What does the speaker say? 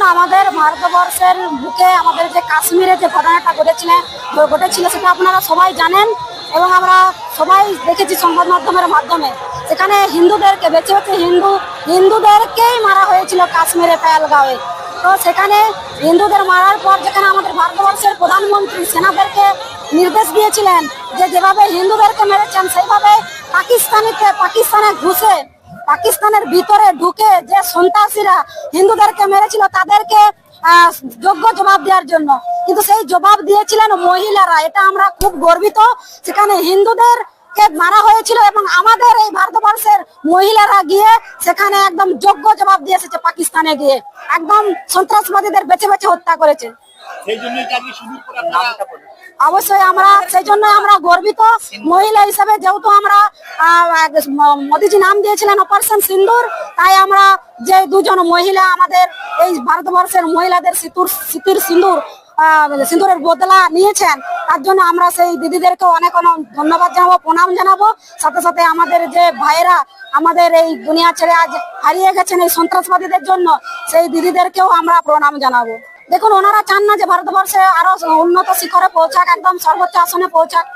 দেখুন আমাদের ভারতবর্ষের বুকে আমাদের যে কাশ্মীরে যে ঘটনাটা ঘটেছিল ঘটেছিল সেটা আপনারা সবাই জানেন এবং আমরা সবাই দেখেছি সংবাদ মাধ্যমের মাধ্যমে। সেখানে হিন্দুদেরকে বেছে বেছে হিন্দু, হিন্দুদেরকেই মারা হয়েছিল কাশ্মীরে পেয়ালগাঁওয়ে তো সেখানে হিন্দুদের মারার পর যেখানে আমাদের ভারতবর্ষের প্রধানমন্ত্রী সেনাদেরকে নির্দেশ দিয়েছিলেন যে যেভাবে হিন্দুদেরকে মেরেছেন, সেইভাবে পাকিস্তানিতে, পাকিস্তানে ঘুষে পাকিস্তানের ভিতরে ঢুকে যে সন্ত্রাসীরা হিন্দুদেরকে মেরেছিল, তাদেরকে যোগ্য জবাব দেওয়ার জন্য। কিন্তু সেই জবাব দিয়েছিলেন মহিলারা। এটা আমরা খুব গর্বিত। সেখানে হিন্দুদের কে মারা হয়েছিল এবং আমাদের এই ভারতবর্ষের মহিলারা গিয়ে সেখানে একদম যোগ্য জবাব দিয়ে এসেছে পাকিস্তানে গিয়ে। একদম সন্ত্রাসবাদীদের বেছে বেছে হত্যা করেছে। সেই জন্যই অবশ্যই আমরা সেই জন্য আমরা গর্বিত মহিলা হিসাবে, যেহেতু আমরা মোদিজি নাম দিয়েছিলেন অপারেশন সিন্দুর, তাই আমরা যে দুজন মহিলা আমাদের এই ভারতবর্ষের মহিলাদের সিঁতুর, সিঁতির সিন্দুর সিঁদুরের বদলা নিয়েছেন, তার জন্য আমরা সেই দিদিদেরকে অনেক অনেক ধন্যবাদ জানাব, প্রণাম জানাব। সাথে সাথে আমাদের যে ভাইয়েরা আমাদের এই দুনিয়া ছেড়ে আজ হারিয়ে গেছেন এই সন্ত্রাসবাদীদের জন্য, সেই দিদিদেরকেও আমরা প্রণাম জানাব। দেখুন ওনারা চান না যে ভারতবর্ষে আরও উন্নত শিখরে পৌঁছাক একদম সর্বোচ্চ আসনে পৌঁছাক।